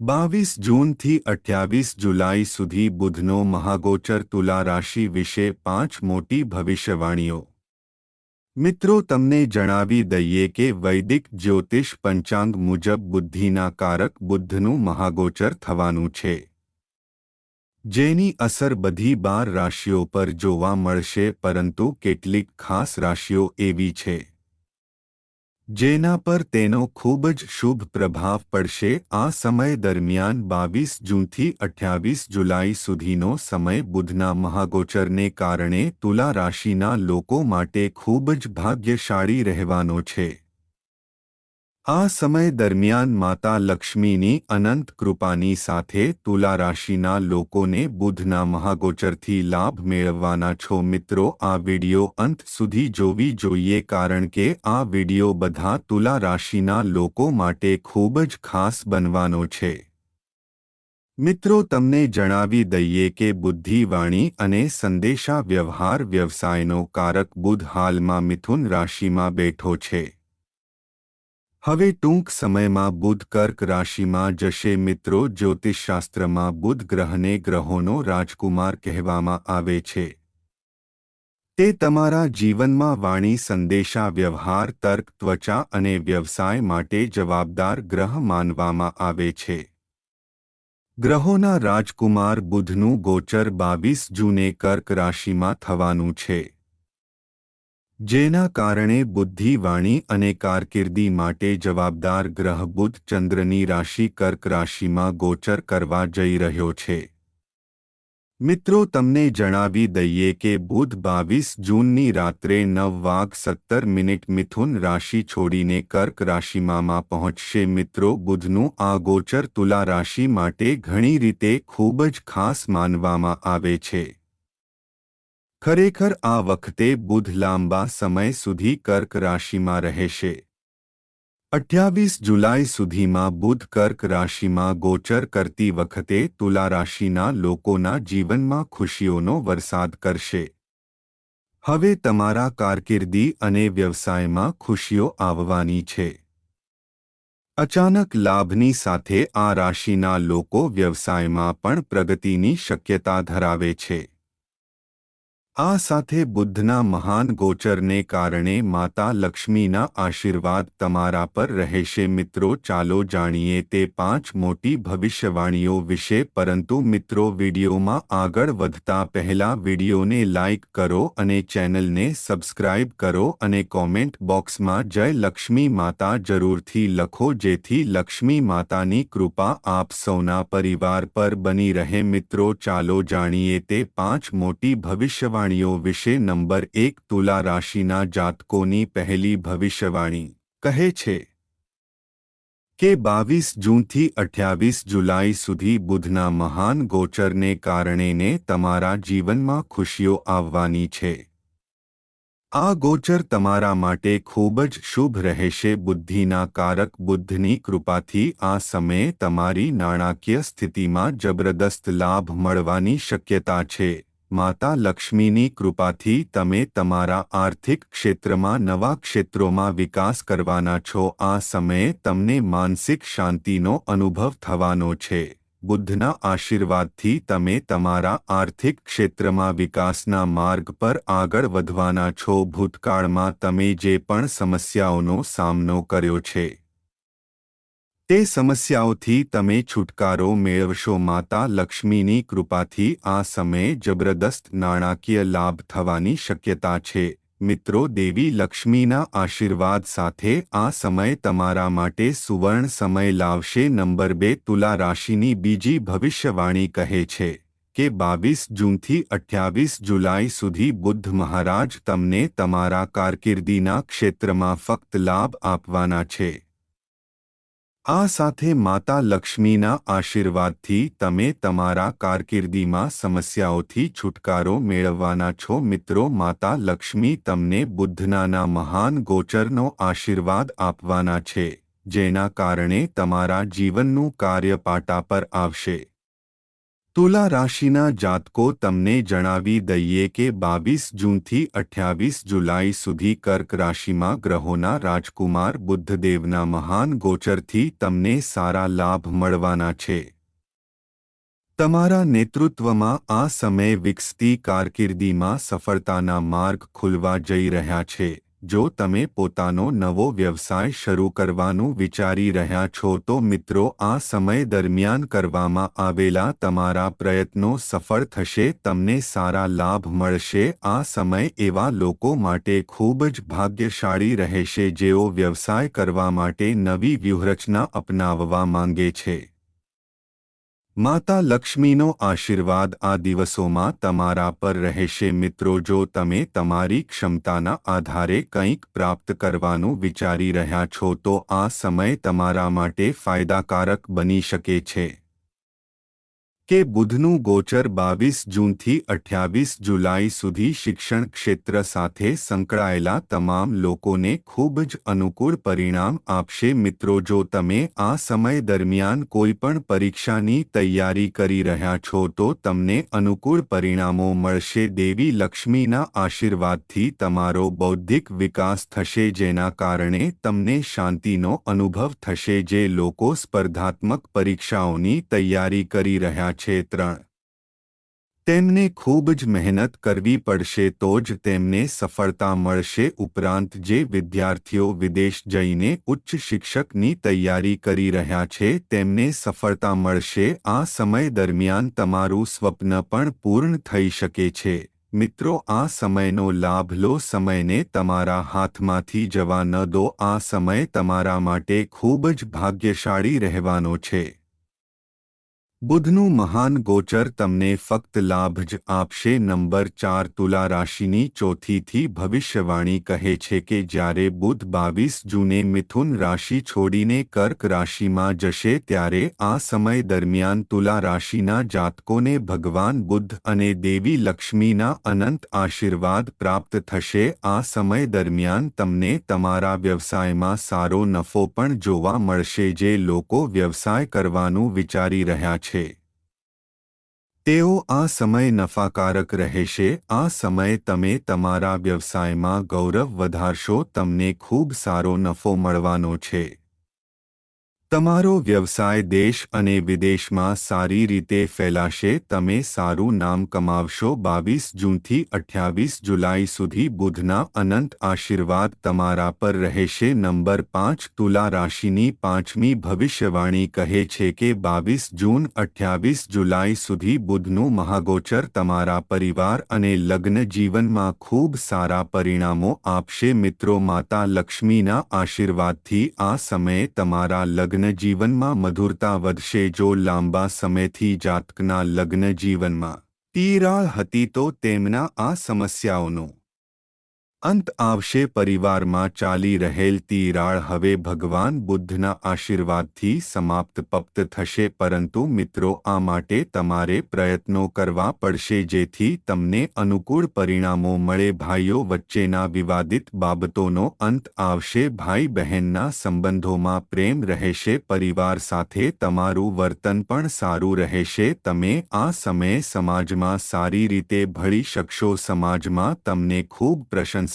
બાવીસ જૂનથી અઠ્યાવીસ જુલાઈ સુધી બુધનો મહાગોચર તુલા રાશિ વિશે પાંચ મોટી ભવિષ્યવાણીઓ. મિત્રો, તમને જણાવી દઈએ કે વૈદિક જ્યોતિષ પંચાંગ મુજબ બુદ્ધિના કારક બુદ્ધનું મહાગોચર થવાનું છે. જેની અસર બધી બાર રાશિઓ પર જોવા મળશે, પરંતુ કેટલીક ખાસ રાશિઓ એવી છે. જેના પર તેનો ખૂબ જ શુભ પ્રભાવ પડશે. આ સમય દરમિયાન બાવીસ જૂનથી અઠ્યાવીસ જુલાઈ સુધીનો સમય બુધના મહાગોચરને કારણે તુલા રાશિના લોકો માટે ખૂબ જ ભાગ્યશાળી રહેવાનો છે. આ સમય દરમિયાન માતા લક્ષ્મીની અનંત કૃપાની સાથે તુલા રાશિના લોકોને બુધના મહાગોચરથી લાભ મેળવવાના છો. મિત્રો, આ વિડિયો અંત સુધી જોવી જોઈએ કારણ કે આ વિડિયો બધા તુલા રાશિના લોકો માટે ખૂબ જ ખાસ બનવાનો છે. મિત્રો, તમને જણાવી દઈએ કે બુદ્ધિવાણી અને સંદેશા વ્યવહાર વ્યવસાયનો કારક બુધ હાલમાં મિથુન રાશિમાં બેઠો છે. હવે ટૂંક સમયમાં બુધ કર્ક રાશિમાં જશે મિત્રો. જ્યોતિષશાસ્ત્રમાં બુધ ગ્રહને ગ્રહોનો રાજકુમાર કહેવામાં આવે છે. તે તમારા જીવનમાં વાણી, સંદેશા, વ્યવહાર, તર્ક, ત્વચા અને વ્યવસાય માટે જવાબદાર ગ્રહ માનવામાં આવે છે. ગ્રહોના રાજકુમાર બુધનું ગોચર બાવીસ જૂને કર્ક રાશિમાં થવાનું છે. જેના કારણે બુદ્ધિવાણી અને કારકિર્દી માટે જવાબદાર ગ્રહ બુધ ચંદ્રની રાશિ કર્ક રાશિમાં ગોચર કરવા જઈ રહ્યો છે. મિત્રો, તમને જણાવી દઈએ કે બુધ બાવીસ જૂનની રાત્રે નવ વાગ સત્તર મિનિટ મિથુન રાશિ છોડીને કર્ક રાશિમાં પહોંચશે. મિત્રો, બુધનું આ ગોચર તુલા રાશિ માટે ઘણી રીતે ખૂબ જ ખાસ માનવામાં આવે છે. ખરેખર આ વખતે બુધ લાંબા સમય સુધી કર્ક રાશિમાં રહેશે. અઠ્યાવીસ જુલાઈ સુધીમાં બુધ કર્ક રાશિમાં ગોચર કરતી વખતે તુલા રાશિના લોકોના જીવનમાં ખુશીઓનો વરસાદ કરશે. હવે તમારા કારકિર્દી અને વ્યવસાયમાં ખુશીઓ આવવાની છે. અચાનક લાભની સાથે આ રાશિના લોકો વ્યવસાયમાં પણ પ્રગતિની શક્યતા ધરાવે છે. આ સાથે બુદ્ધના મહાન ગોચરને કારણે માતા લક્ષ્મીના આશીર્વાદ તમારા પર રહેશે. મિત્રો, ચાલો જાણીએ તે પાંચ મોટી ભવિષ્યવાણીઓ વિશે. પરંતુ મિત્રો, વિડીયોમાં આગળ વધતા પહેલા વિડીયોને લાઇક કરો અને ચેનલને સબસ્ક્રાઇબ કરો અને કોમેન્ટ બોક્સમાં જય લક્ષ્મી માતા જરૂરથી લખો, જેથી લક્ષ્મી માતાની કૃપા આપ સૌના પરિવાર પર બની રહે. મિત્રો, ચાલો જાણીએ તે પાંચ મોટી ભવિષ્યવાણી ભવિષ્યવાણીઓ વિશે નંબર એક તુલા રાશિના જાતકોની પહેલી ભવિષ્યવાણી. કહે છે કે બાવીસ જૂનથી અઠ્યાવીસ જુલાઈ સુધી બુધના મહાન ગોચરને કારણેને તમારા જીવનમાં ખુશીઓ આવવાની છે. આ ગોચર તમારા માટે ખૂબ જ શુભ રહેશે. બુદ્ધિના કારક બુદ્ધની કૃપાથી આ સમયે તમારી નાણાકીય સ્થિતિમાં જબરદસ્ત લાભ મળવાની શક્યતા છે. માતા લક્ષ્મીની કૃપાથી તમે તમારા આર્થિક ક્ષેત્રમાં નવા ક્ષેત્રોમાં વિકાસ કરવાના છો. આ સમયે તમને માનસિક શાંતિનો અનુભવ થવાનો છે. બુદ્ધના આશીર્વાદથી તમે તમારા આર્થિક ક્ષેત્રમાં વિકાસના માર્ગ પર આગળ વધવાના છો. ભૂતકાળમાં તમે જે પણ સમસ્યાઓનો સામનો કર્યો છે તે સમસ્યાઓથી તમે છુટકારો મેળવશો. માતા લક્ષ્મીની કૃપાથી આ સમયે જબરદસ્ત નાણાકીય લાભ થવાની શક્યતા છે. મિત્રો, દેવી લક્ષ્મીના આશીર્વાદ સાથે આ સમય તમારા માટે સુવર્ણ સમય લાવશે. નંબર બે, તુલા રાશિની બીજી ભવિષ્યવાણી કહે છે કે બાવીસ જૂનથી અઠ્યાવીસ જુલાઈ સુધી બુદ્ધ મહારાજ તમને તમારા કારકિર્દીના ક્ષેત્રમાં ફક્ત લાભ આપવાના છે. આ સાથે માતા લક્ષ્મીના આશીર્વાદથી તમે તમારા કારકિર્દીમાં સમસ્યાઓથી છુટકારો મેળવવાના છો. મિત્રો, માતા લક્ષ્મી તમને બુદ્ધનાના મહાન ગોચરનો આશીર્વાદ આપવાના છે, જેના કારણે તમારા જીવનનું કાર્ય પાટા પર આવશે. તુલા રાશિના જાતકો તમને જણાવી દઈએ કે બાવીસ જૂનથી અઠ્યાવીસ જુલાઈ સુધી કર્ક રાશિમાં ગ્રહોના રાજકુમાર બુદ્ધદેવના મહાન ગોચરથી તમને સારા લાભ મળવાના છે. તમારા નેતૃત્વમાં આ સમય વિકસતી કારકિર્દીમાં સફળતાના માર્ગ ખુલવા જઈ રહ્યા છે. જો તમે પોતાનો નવો વ્યવસાય શરૂ કરવાનું વિચારી રહ્યા છો તો મિત્રો, આ સમય દરમિયાન કરવામાં આવેલા તમારા પ્રયત્નો સફળ થશે, તમને સારા લાભ મળશે. આ સમય એવા લોકો માટે ખૂબ જ ભાગ્યશાળી રહેશે જેઓ વ્યવસાય કરવા માટે નવી વ્યૂહરચના અપનાવવા માંગે છે. માતા લક્ષ્મીનો આશીર્વાદ આ દિવસોમાં તમારા પર રહેશે મિત્રો જો તમે તમારી ક્ષમતાના આધારે કંઈક પ્રાપ્ત કરવાનું વિચારી રહ્યા છો તો આ સમય તમારા માટે ફાયદાકારક બની શકે છે. કે બુધનું ગોચર બાવીસ જૂનથી અઠ્યાવીસ જુલાઈ સુધી શિક્ષણ ક્ષેત્ર સાથે સંકળાયેલા તમામ લોકોને ખૂબ જ અનુકૂળ પરિણામ આપશે. મિત્રો, જો તમે આ સમય દરમિયાન કોઈપણ પરીક્ષાની તૈયારી કરી રહ્યા છો, તો તમને અનુકૂળ પરિણામો મળશે. દેવી લક્ષ્મીના આશીર્વાદથી તમારો બૌદ્ધિક વિકાસ થશે, જેના કારણે તમને શાંતિનો અનુભવ થશે. જે લોકો સ્પર્ધાત્મક પરીક્ષાઓની તૈયારી કરી રહ્યા છે તેમને ખૂબ જ મહેનત કરવી પડશે તો જ તેમને સફળતા મળશે ઉપરાંત જે વિદ્યાર્થીઓ વિદેશ જઈને ઉચ્ચ શિક્ષકની તૈયારી કરી રહ્યા છે તેમને સફળતા મળશે. આ સમય દરમિયાન તમારું સ્વપ્ન પણ પૂર્ણ થઈ શકે છે. મિત્રો, આ સમયનો લાભ લો, સમયને તમારા હાથમાંથી જવા ન દો. આ સમય તમારા માટે ખૂબ જ ભાગ્યશાળી રહેવાનો છે. બુધનું મહાન ગોચર તમને ફક્ત લાભ જ આપશે. નંબર ચાર, તુલા રાશિની ચોથીથી ભવિષ્યવાણી કહે છે કે જ્યારે બુધ બાવીસ જૂને મિથુન રાશિ છોડીને કર્ક રાશિમાં જશે ત્યારે આ સમય દરમિયાન તુલા રાશિના જાતકોને ભગવાન બુદ્ધ અને દેવી લક્ષ્મીના અનંત આશીર્વાદ પ્રાપ્ત થશે. આ સમય દરમિયાન તમને તમારા વ્યવસાયમાં સારો નફો પણ જોવા મળશે. જે લોકો વ્યવસાય કરવાનું વિચારી રહ્યા છે તેઓ આ સમય નફાકારક રહેશે, આ સમય તમે તમારા વ્યવસાયમાં ગૌરવ વધારશો, તમને ખૂબ સારો નફો મળવાનો છે. તમારો વ્યવસાય દેશ અને વિદેશમાં સારી રીતે ફેલાશે, તમે સારું નામ કમાવશો, બાવીસ જૂનથી અઠ્યાવીસ જુલાઈ સુધી બુધના અનંત આશીર્વાદ તમારા પર રહેશે. નંબર પાંચ, તુલા રાશિની પાંચમી ભવિષ્યવાણી કહે છે કે બાવીસ જૂન, અઠ્યાવીસ જુલાઈ સુધી બુધનું મહાગોચર તમારા પરિવાર અને લગ્ન જીવનમાં ખૂબ સારા પરિણામો આપશે. મિત્રો, માતા લક્ષ્મીના આશીર્વાદથી આ સમયે તમારા લગ્ન લગ્ન જીવનમાં મધુરતા વધશે જો લાંબા સમયથી જાતકના લગ્ન જીવનમાં તીરાળ હતી તો તેમના આ સમસ્યાઓનો અંત આવશે પરિવારમાં ચાલી રહેલ તિરાળ હવે ભગવાન બુદ્ધના આશીર્વાદથી સમાપ્ત પપ્ત થશે, પરંતુ મિત્રો, આ માટે તમારે પ્રયત્નો કરવા પડશે જેથી તમને અનુકૂળ પરિણામો મળે. ભાઈઓ, વચ્ચેના વિવાદિત બાબતોનો અંત આવશે. ભાઈ બહેનના સંબંધોમાં પ્રેમ રહેશે, પરિવાર સાથે તમારું વર્તન પણ સારું રહેશે. તમે આ સમયે સમાજમાં સારી રીતે ભળી શકશો. સમાજમાં તમને ખૂબ પ્રશંસા